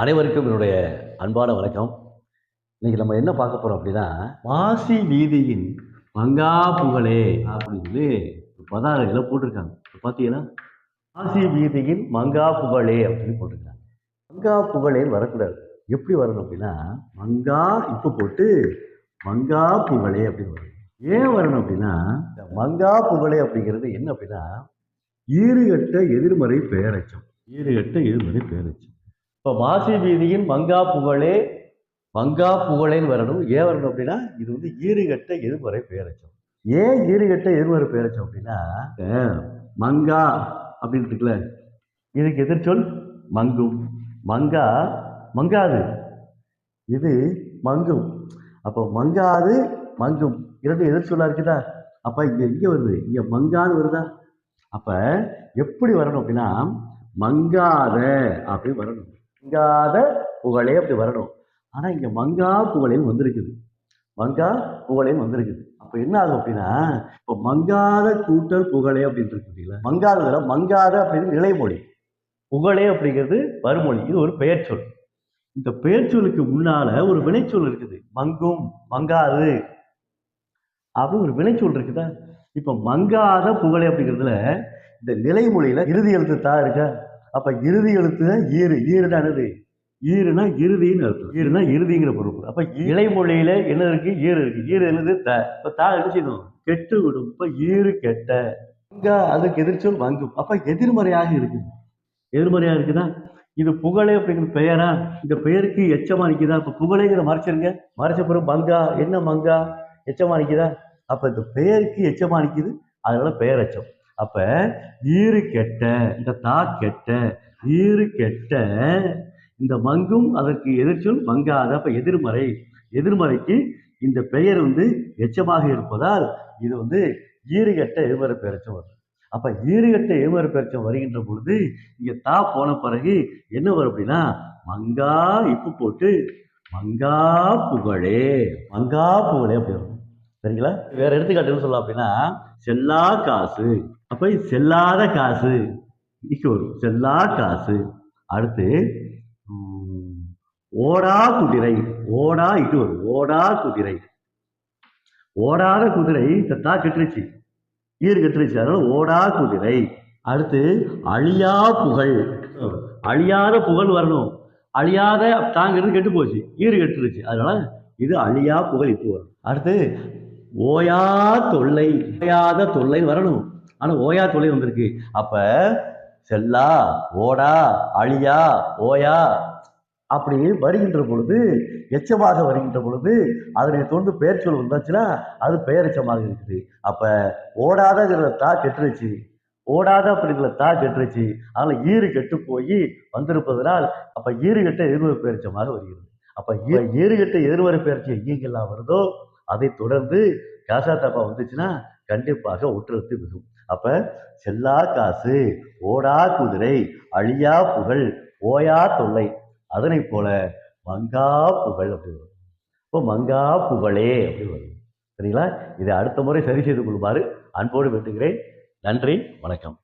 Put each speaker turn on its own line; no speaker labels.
அனைவருக்கும் என்னுடைய அன்பான வணக்கம். இன்னைக்கு நம்ம என்ன பார்க்க போறோம் அப்படின்னா மாசி வீதியின் மங்கா புகழே அப்படின்னு சொல்லி பதாரையில் போட்டிருக்காங்க. பார்த்தீங்கன்னா மாசி வீதியின் மங்கா புகழே அப்படின்னு போட்டிருக்காங்க. மங்கா புகழேன்னு வரக்கூடாது. எப்படி வரணும் அப்படின்னா மங்கா இப்போ போட்டு மங்கா புகழே அப்படின்னு வரும் ஏன் வரணும் அப்படின்னா இந்த மங்கா புகழே அப்படிங்கிறது என்ன அப்படின்னா ஈறுகட்ட எதிர்மறை பெயரச்சம் ஈறுகட்ட எதிர்மறை பெயரச்சம் இப்போ மாசி வீதியின் மங்கா புகழே மங்கா புகழேன்னு வரணும். ஏன் வரணும் அப்படின்னா இது வந்து ஈறுகட்ட எதிர்மறை பெயரச்சம் ஏன் ஈறுகட்ட எதிர்மறை பெயரச்சம் அப்படின்னா மங்கா அப்படின்னு இருக்குல்ல இதுக்கு எதிர்ச்சொல் மங்கும். மங்கா மங்காது. இது மங்கும். அப்போ மங்காது மங்கும். இரண்டு எதிர்ச்சொல்லா இருக்குதா? அப்போ இங்கே எங்கே வருது? இங்கே மங்கான்னு வருதா? அப்போ எப்படி வரணும் அப்படின்னா மங்காத அப்படி வரணும். மங்காத புகழே அப்படி வரணும். ஆனா இங்க மங்கா புகழில் வந்திருக்குது. மங்கா புகழேன்னு வந்திருக்குது. அப்ப என்ன ஆகும் அப்படின்னா இப்போ மங்காத கூட்டல் புகழே அப்படின்னு இருக்கு மங்காததுல மங்காத அப்படின்னு நிலைமொழி புகழே அப்படிங்கிறது வருமொழி இது ஒரு பெயர் சொல். இந்த பெயர் சொல்லுக்கு முன்னால ஒரு வினைச்சொல் இருக்குது. மங்கும் மங்காது. அப்படின்னு ஒரு வினைச்சொல் இருக்குதா? இப்ப மங்காத புகழே அப்படிங்கிறதுல இந்த நிலைமொழியில இறுதி எழுத்து தான் இருக்கா? அப்ப இறுதி எழுத்து ஈறு ஈறுனா என்னது? ஈறுனா இறுதின்னு அர்த்தம். ஈறுனா இறுதிங்கிற பொருள் அப்ப இலைமொழியில என்ன இருக்கு? ஈறு இருக்கு. ஈறு எழுது த. இப்ப தா என்ன செய்யணும்? கெட்டு விடும் இப்ப ஈறு கெட்ட. மங்கா அதுக்கு எதிர்ச்சொல் மங்கும் அப்ப எதிர்மறையாக இருக்குது. எதிர்மறையா இருக்குதா? இது புகழே அப்படிங்கிற பெயரா? இந்த பெயருக்கு எச்சமா நிக்குதா? இப்ப புகழேங்கிற மறைச்சிருங்க மறைச்ச பிறகு மங்கா. என்ன மங்கா? எச்சமா நிக்குதா? அப்ப இந்த பெயருக்கு எச்சமா நிக்குது. அதனால பெயர் எச்சம். அப்ப ஈறு கெட்ட இந்த தா கெட்ட ஈறு கெட்ட இந்த மங்கும் அதற்கு எதிர்ச்சொல் மங்காத அப்ப எதிர்மறை எதிர்மறைக்கு இந்த பெயர் வந்து எச்சமாக இருப்பதால் இது வந்து ஈறுகட்ட எதிர்மறை பெயர்ச்சம் வருது அப்ப ஈறுகட்ட எதிர்மறை பெயர்ச்சம் வருகின்ற பொழுது இங்க தா போன பிறகு என்ன வரும் அப்படின்னா மங்கா இப்பு போட்டு மங்கா புகழே மங்கா புகழே அப்படி வரும். சரிங்களா? வேற எடுத்துக்காட்டு என்ன சொல்லலாம் அப்படின்னா செல்லா காசு. அப்போ செல்லாத காசு. இக்கு வரும் செல்லா காசு. அடுத்து ஓடா குதிரை. ஓடா இது வரும் ஓடா குதிரை. ஓடாத குதிரை தத்தா கெட்டுருச்சு. ஈர் கெட்டுருச்சு. அதனால ஓடா குதிரை. அடுத்து அழியா புகழ். அழியாத புகழ் வரணும். அழியாத தாங்கிறது கெட்டு போச்சு. ஈறு கெட்டுருச்சு. அதனால இது அழியா புகழ் இப்போ வரும். அடுத்து ஓயா தொல்லை. ஓயாத தொல்லைன்னு வரணும். ஆனால் ஓயா தொழில் வந்திருக்கு. அப்போ செல்லா ஓடா அழியா ஓயா அப்படி வருகின்ற பொழுது எச்சமாக வருகின்ற பொழுது அதனை தொடர்ந்து பெயர் சொல் வந்தாச்சுன்னா அது பெயரெச்சமாக இருக்குது. அப்போ ஓடாதங்கிறத தா கெட்டுருச்சு. ஓடாத அப்படிங்கிற தா கெட்டுருச்சு. அதனால் ஈறு கெட்டு போய் வந்திருப்பதனால் அப்போ ஈறு கெட்ட எதிர்வரை பெயர்ச்சமாக வருகிறது. அப்போ ஈறு கெட்ட எதிர்வரை பெயர்ச்சி எங்கெங்கெல்லாம் வருதோ அதை தொடர்ந்து காசா தாப்பா வந்துச்சுன்னா கண்டிப்பாக ஒற்றுத்து மிகும் அப்ப செல்லா காசு ஓடா குதிரை அழியா புகழ் ஓயா தொல்லை. அதனை போல மங்கா புகழ் அப்படி வரும். இப்போ மங்கா புகழே அப்படி வரும். சரிங்களா? இதை அடுத்த முறை சரி செய்து கொள்ளுமாறு அன்போடு வேண்டுகிறேன். நன்றி வணக்கம்.